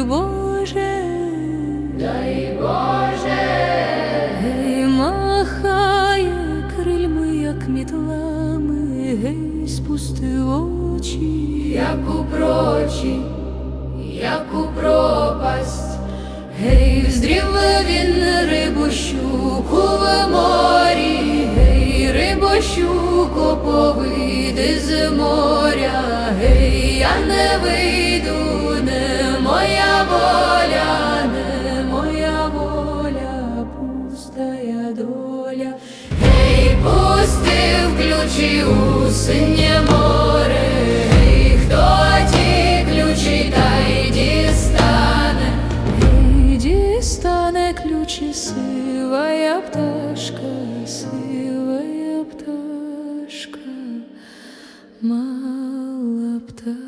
дай Боже, дай Боже, гей, махає крильми, як мітлами, гей, спусти очі, як у прочі, як у пропасть, гей, вздрів він рибу щуку в морі, гей, рибо щуко, повийди з моря, гей, я не вийду, доля, Ей, пусти в ключі у синє море, Ей, хто ті ключі та й дістане, І дістане ключі сивая пташка, сивая пташка, мала пташка.